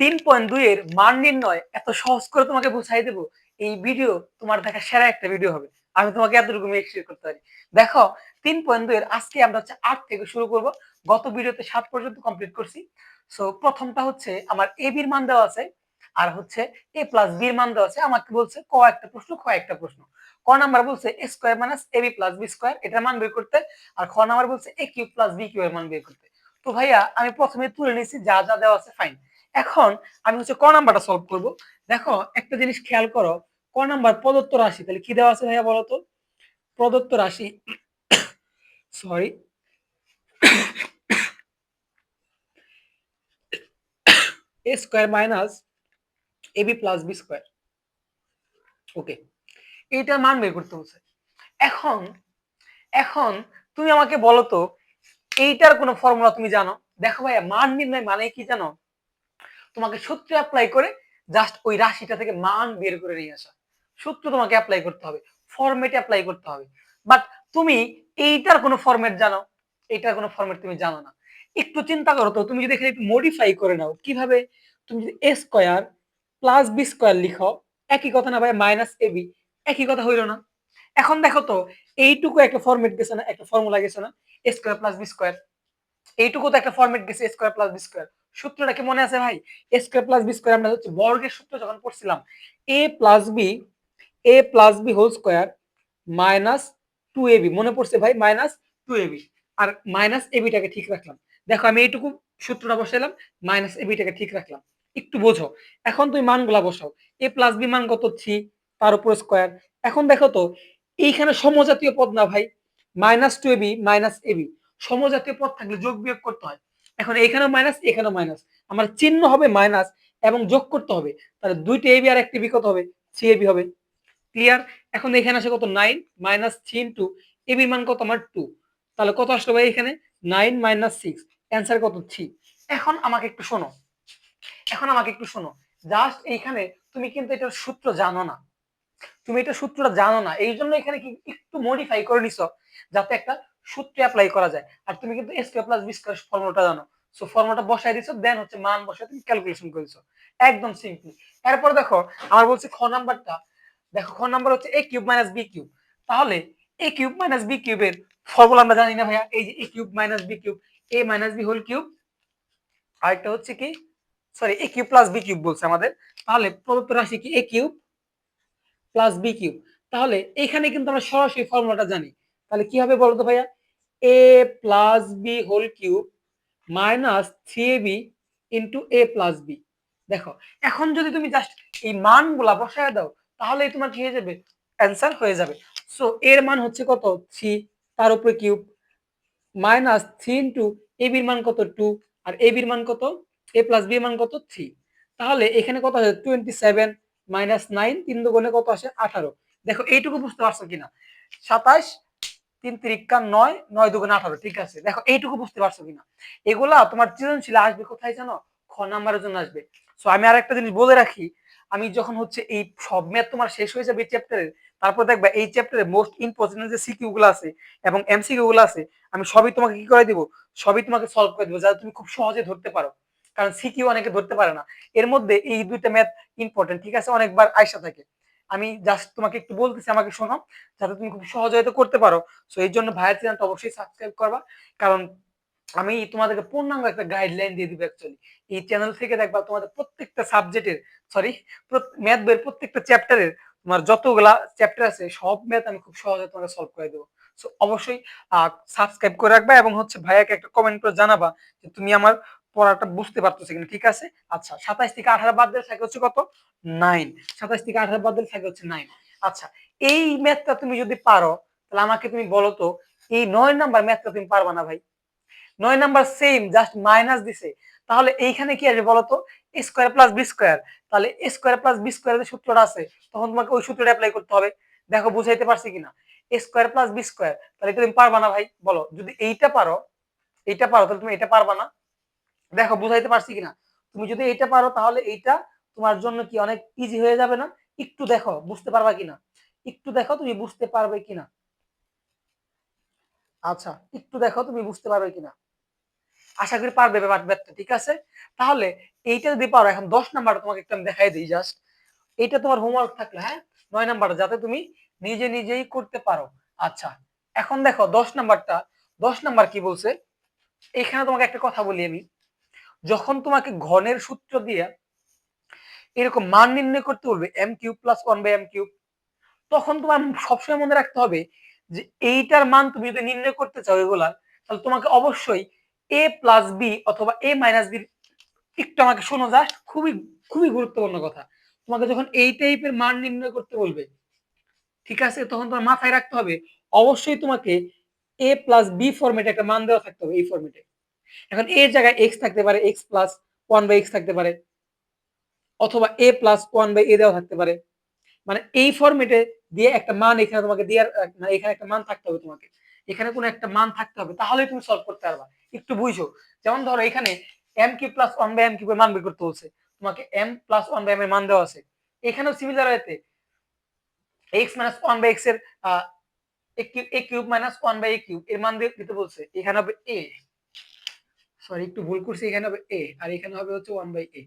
তিন পয়েন্ট দুই এর মান নির্ণয় এত সহজ করে তোমাকে বুঝাই দেবো, এই ভিডিও তোমার দেখা সেরা একটা ভিডিও হবে। আমি তোমাকে এতটুকু শিওর করতে পারি। দেখো, তিন পয়েন্ট দুই এর আজকে আমরা হচ্ছে আট থেকে শুরু করব। গত ভিডিওতে সাত পর্যন্ত কমপ্লিট করছি। সো প্রথমটা হচ্ছে আমার এ বির মান দেওয়া আছে, আর হচ্ছে এ প্লাস বির মান দেওয়া আছে। আমাকে বলছে ক একটা প্রশ্ন, খ একটা প্রশ্ন। ক নাম্বার বলছে A square minus A B plus B square এটার মান বের করতে, আর খ নাম্বার বলছে A Q plus B Q এর মান বের করতে। তো ভাইয়া, আমি প্রথমে তুলে নিয়েছি, যা যা দেওয়া আছে ফাইন এখন আমি হচ্ছে ক নাম্বারটা সলভ করব। দেখো, একটা জিনিস খেয়াল করো, ক নাম্বার প্রদত্ত রাশি, তাহলে কি দেওয়া আছে ভাইয়া বলো তো? প্রদত্ত রাশি sorry A square minus A B plus B square okay এইটার মান বের করতে হচ্ছে। এখন এখন তুমি আমাকে বলো তো, এইটার কোনো ফর্মুলা তুমি জানো? দেখো ভাইয়া, মান নির্ণয় মানে কি জানো? তোমাকে সূত্র অ্যাপ্লাই করে জাস্ট ওই রাশিটা থেকে মান বের করে নিয়ে আসা। সূত্র তোমাকে অ্যাপ্লাই করতে হবে ফরম্যাট অ্যাপ্লাই করতে হবে। বাট তুমি এইটার কোনো ফরম্যাট জানো? এইটার কোনো ফরম্যাট তুমি জানো না। একটু চিন্তা করো তো, তুমি যদি এখানে একটু মডিফাই করে নাও, কীভাবে? তুমি যদি A square plus B square লিখো, একই কথা না ভাই মাইনাস এ বি একই কথা হইল না। এখন দেখো তো, এইটুকু একটা ফরম্যাট গেছে না, একটা ফর্মুলা গেছে না A square plus B square এইটুকু তো একটা ফরম্যাট গেছে A square plus B square সূত্রটা কি মনে আছে ভাই? A square plus B square আমরা হচ্ছে বর্গের সূত্র যখন পড়ছিলাম A plus B A plus B whole square minus two A B মনে পড়ছে ভাই? মাইনাস টু এ বি আর মাইনাস এ বিটাকে ঠিক রাখলাম। দেখো, আমি এইটুকু সূত্রটা বসাইলাম মাইনাস এ বিটাকে ঠিক রাখলাম। একটু বোঝো, এখন তুমি মানগুলা বসাও। এ প্লাস বি মান কত থ্রি তার উপর স্কোয়ার এখন দেখো তো, এইখানে সমজাতীয় পদ না ভাই? Minus two A B minus A B সমজাতীয় পদ থাকলে যোগ বিয়োগ করতে হয়। এখন এখানেও মাইনাস এখানেও মাইনাস আমার চিহ্ন হবে মাইনাস এবং যোগ করতে হবে। তাহলে দুইটা এবি আর একটি বি কত হবে? থ্রি এবি হবে। ক্লিয়ার এখন এখানে আসে কত? নাইন মাইনাস থ্রি ইন্টু এবির মান কত? আমার টু তাহলে কত আসলো ভাই এখানে? নাইন মাইনাস সিক্স অ্যান্সার কত? থ্রি এখন আমাকে একটু শোনো। এখন আমাকে একটু শোনো। জাস্ট এইখানে তুমি কিন্তু এটার সূত্র জানো না। তুমি এটা সূত্রটা জানো না। এই জন্য এখানে কি একটু মডিফাই করে নিছো। যাতে একটা সূত্র অ্যাপ্লাই করা যায়। আর তুমি কিন্তু এস প্লাস বি স্কয়ার ফর্মুলাটা জানো। সো ফর্মুলাটা বসাই দিছো দেন হচ্ছে মান বসাই তুমি ক্যালকুলেশন করেছ। একদম সিম্পল এরপর দেখো আমার বলছে খ নাম্বারটা। দেখো, খ নাম্বার হচ্ছে A cube minus B cube তাহলে এ কিউব মাইনাস বি কিউবের ফর্মুলা আমরা জানি না ভাইয়া। এই যে A cube minus B cube A minus B whole cube আরেকটা হচ্ছে কি? Sorry A cube plus B cube বলছে আমাদের। তাহলে প্রদত্ত রাশি কি? A cube plus B cube তাহলে এখানে কিন্তু আমরা সরাসরি ফর্মুলাটা জানি। তাহলে কি হবে বলতো ভাইয়া? A plus B whole cube minus three A B into A plus B দেখো, এখন যদি তুমি জাস্ট এই মানগুলা বসায় দাও তাহলে তোমার কি হয়ে যাবে? অ্যান্সার হয়ে যাবে। সো এর মান হচ্ছে কত? থ্রি তার উপরে cube minus three into A বির মান কত? টু আর এ বির মান কত? এ প্লাস বি মান কত? থ্রি তাহলে এখানে কত আছে টোয়েন্টি সেভেন মাইনাস নাইন তিন দুগুণে কত আসে? আঠারো। দেখো, এইটুকু বুঝতে পারছ কিনা? সাতাশ তিন তিরিকা নয় নয় দুগুণে আঠারো, ঠিক আছে? দেখো, এইটুকু বুঝতে পারছ কিনা? এগুলা তোমার সৃজনশীল আসবে কোথায় জানো? খ নাম্বারের জন্য আসবে। সো আমি আর একটা জিনিস বলে রাখি, আমি যখন হচ্ছে এই সব ম্যাথ তোমার শেষ হয়ে যাবে এই চ্যাপ্টারের তারপর দেখবা এই চ্যাপ্টারে মোস্ট ইম্পর্টেন্ট যে সিকিউ গুলো আছে এবং এমসিকিউ গুলো আছে, আমি সবই তোমাকে কি করে দিব? সবই তোমাকে সলভ করে দিব, যাতে তুমি খুব সহজে ধরতে পারো। কারণ সিকিউ অনেকে ধরতে পারে না। এর মধ্যে এই দুইটা ম্যাথ ইম্পর্টেন্ট ঠিক আছে? অনেকবার আয়সা থাকে। আমি জাস্ট তোমাকে একটু বলতেছি, আমাকে শোনো, যাতে তুমি খুব সহজে হয়তো করতে পারো। সো এই জন্য ভাইয়ের চ্যানেলটা অবশ্যই সাবস্ক্রাইব করবা। কারণ আমি তোমাদেরকে পূর্ণাঙ্গ একটা গাইডলাইন দিয়ে দিব অ্যাকচুয়ালি এই চ্যানেল থেকে দেখবা তোমাদের প্রত্যেকটা সাবজেক্টের সরি ম্যাথ বইয়ের প্রত্যেকটা চ্যাপ্টারের তোমার যতগুলা চ্যাপ্টার আছে, সব ম্যাথ আমি খুব সহজে তোমাকে সলভ করে দেবো। সো অবশ্যই সাবস্ক্রাইব করে রাখবা এবং হচ্ছে ভাইয়াকে একটা কমেন্ট করে জানাবা যে তুমি আমার পড়াটা বুঝতে পারতেছে কিনা, ঠিক আছে? আচ্ছা সাতাইশ থেকে আঠারো বাদ দিলে থাকে হচ্ছে কত? নাইন। সাতাইশ থেকে আঠারো বাদ দিলে থাকে হচ্ছে নাইন। আচ্ছা এই ম্যাথটা তুমি যদি পারো, তাহলে আমাকে তুমি বলো তো, এই নয় নাম্বার ম্যাথটা তুমি পারবা না ভাই? নয় নাম্বার সেম জাস্ট মাইনাস দিছে। তাহলে এইখানে কি আসবে বলতো স্কোয়ার প্লাস বি স্কোয়ার তাহলে স্কোয়ার প্লাস বি স্কোয়ার যে সূত্রটা আছে, তখন তোমাকে ওই সূত্রটা অ্যাপ্লাই করতে হবে। দেখো, বুঝাইতে পারছি কিনা? স্কোয়ার প্লাস বি স্কোয়ার তাহলে তুমি পারবা না ভাই? বলো, যদি এইটা পারো এইটা পারো, তাহলে তুমি এটা পারবা না? দেখো, বুঝাইতে পারছি কিনা? তুমি যদি এইটা পারো, তাহলে এইটা তোমার জন্য কি অনেক ইজি হয়ে যাবে না? একটু দেখো, বুঝতে পারবা কিনা? একটু দেখো, তুমি বুঝতে পারবে কিনা? আচ্ছা একটু দেখো, তুমি বুঝতে পারবে কিনা? আশা করি পারবে ব্যাপারটা, ঠিক আছে? তাহলে এইটা যদি পারো, এখন দশ নাম্বার তোমাকে একটু আমি দেখাই দিই জাস্ট এটা তোমার হোমওয়ার্ক থাকলে হ্যাঁ? নয় নাম্বার যাতে তুমি নিজে নিজেই করতে পারো। আচ্ছা এখন দেখো, দশ নাম্বারটা, দশ নাম্বার কি বলছে? এখানে তোমাকে একটা কথা বলি আমি। যখন তোমাকে ঘনের সূত্র দিয়ে এরকম মান নির্ণয় করতে বলবে M cube plus one by M cube তখন তোমার সবসময় মনে রাখতে হবে যে এইটার মান তুমি যদি নির্ণয় করতে চাও এগুলা তাহলে তোমাকে অবশ্যই এ প্লাস বি অথবা এ মাইনাস বি একটু আমাকে শোনো জাস্ট খুবই খুবই গুরুত্বপূর্ণ কথা। তোমাকে যখন এই টাইপের মান নির্ণয় করতে বলবে, ঠিক আছে? তখন তোমার মাথায় রাখতে হবে, অবশ্যই তোমাকে এ প্লাস বি ফরম্যাটে একটা মান দেওয়া থাকতে হবে এই ফরম্যাটে এখন এর জায়গায় এক্স থাকতে পারে X plus one by X থাকতে পারে, অথবা A plus one by A দেওয়া থাকতে পারে। মানে এই ফরম্যাটে দিয়ে একটা মান এখানে তোমাকে দেওয়ার মানে এখানে একটা মান থাকতে হবে তোমাকে। এখানে কোনো একটা মান থাকতে হবে, তাহলেই তুমি সলভ করতে পারবা। একটু বুঝো, যেমন ধরো এখানে M Q plus one by M কিউবের মান বের করতে বলছে, তোমাকে M plus one by M এর মান দেওয়া আছে। এখানেও সিমিলার এতে এক্স মাইনাস ওয়ান বাই এক্সের A cube minus one by A cube এর মান দিতে বলছে। এখানে হবে এ সরি একটু ভুল করছি, এখানে হবে এ আর এখানে হবে হচ্ছে ওয়ান বাই এ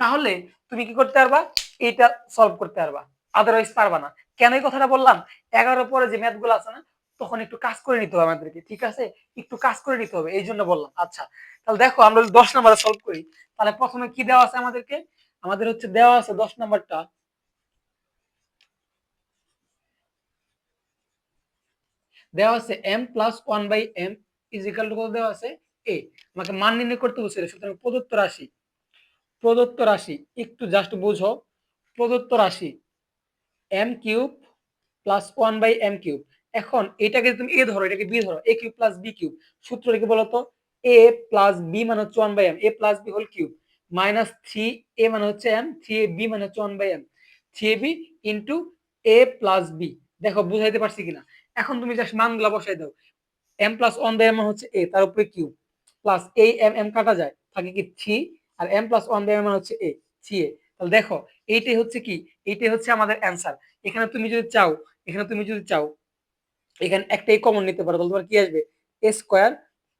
তাহলে তুমি কি করতে পারবা? এটা সলভ করতে পারবা। আদারওয়াইজ পারবা না। কেন এই কথাটা বললাম? এগারো পরে যে ম্যাথগুলো আছে না, তখন একটু কাজ করে নিতে হবে আমাদেরকে, ঠিক আছে? একটু কাজ করে নিতে হবে এই জন্য বললাম। আচ্ছা তাহলে দেখো, আমরা যদি দশ নাম্বারে সলভ করি, তাহলে প্রথমে কি দেওয়া আছে আমাদেরকে? আমাদের হচ্ছে দেওয়া আছে দশ নাম্বারটা দেওয়া আছে M plus one by M is equal to কত দেওয়া আছে? এ আমাকে মান নির্ণয় করতে বলছিল সুতরাং প্রদত্ত রাশি প্রদত্ত রাশি, একটু জাস্ট বুঝো। প্রদত্ত রাশি M cube plus one by M cube এখন এটাকে তুমি এ ধরো, এটাকে বি ধরো A cube plus B cube সূত্র কি বলতো এ প্লাস বি মানে হচ্ছে one by M A plus B whole cube minus three A মানে হচ্ছে এম থ্রি এ বি মানে হচ্ছে one by M three A B into A plus B দেখো, বুঝাইতে পারছি কিনা? এখন তুমি জাস্ট মানগুলা বসাই দাও। M plus one by M হচ্ছে এ তার উপরে কিউব প্লাস এই এম এম কাটা যায়, থাকে কি three R M plus one by M হচ্ছে এ থ্রি এ তাহলে দেখো, এইটাই হচ্ছে কি? এইটাই হচ্ছে আমাদের অ্যান্সার এখানে তুমি যদি চাও, এখানে তুমি যদি চাও, এখানে একটাই কমন নিতে পারো, তাহলে তোমার কি আসবে? A square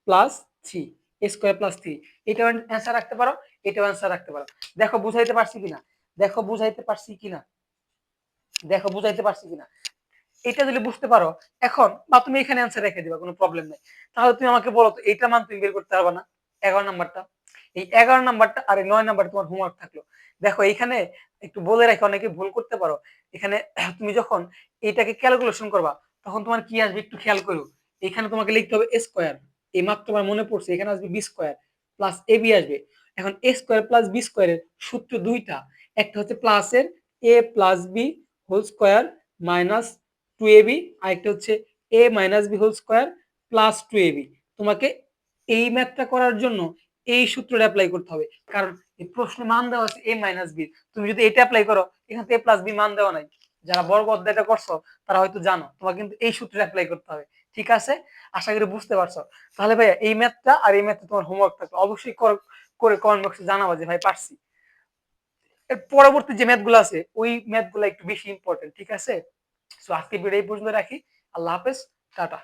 plus three A square plus three এটাও অ্যান্সার রাখতে পারো, এটাও অ্যান্সার রাখতে পারো। দেখো, বুঝাইতে পারছি কিনা? দেখো, বুঝাইতে পারছি কিনা? দেখো, বুঝাইতে পারছি কিনা? এটা যদি বুঝতে পারো। এখন বা তুমি এখানে অ্যান্সার রেখে দিবা, কোনো প্রবলেম নেই। তাহলে তুমি আমাকে বলো তো এইটা মান তুমি বের করতে পারবা না। এগারো নাম্বারটা। এই এগারো নাম্বারটা আর এই নয় নাম্বার তোমার হোমওয়ার্ক থাকল। দেখো এখানে একটু বলে রাখি অনেকে ভুল করতে পারো। এখানে তুমি যখন এটাকে ক্যালকুলেশন করবা, তখন তোমার কি আসবে একটু খেয়াল করো। এখানে তোমাকে লিখতে হবে স্কোয়ার এই মাত্র তোমার মনে পড়ছে, এখানে আসবে B square plus A B আসবে। এখন এ স্কোয়ার প্লাস বি স্কোয়ারের সূত্র দুইটা। একটা হচ্ছে প্লাসের A plus B whole square minus two A B আরেকটা হচ্ছে A minus B whole square plus two A B তোমাকে এই ম্যাথটা করার জন্য এই সূত্রটা অ্যাপ্লাই করতে হবে। কারণ এই প্রশ্নে মান দেওয়া আছে এ মাইনাস বি তুমি যদি এটা অ্যাপ্লাই করো, এখানে এ প্লাস বি মান দেওয়া নাই। যারা বর্গ অধ্যায়টা করছ, তারা হয়তো জানো। তোমাকে কিন্তু এই সূত্রটা অ্যাপ্লাই করতে হবে। ঠিক আছে? আশা করি বুঝতে পারছ। তাহলে ভাইয়া, এই ম্যাথটা আর এই ম্যাথটা তোমার হোমওয়ার্ক থাকবে। অবশ্যই করে কমেন্ট বক্সে জানাবা যে, ভাই, পারছি। এর পরবর্তী যে ম্যাথগুলো আছে, ওই ম্যাথগুলো একটু বেশি ইম্পর্টেন্ট ঠিক আছে? সো আজকে ভিডিও পর্যন্ত রাখি। আল্লাহ হাফেজ টাটা।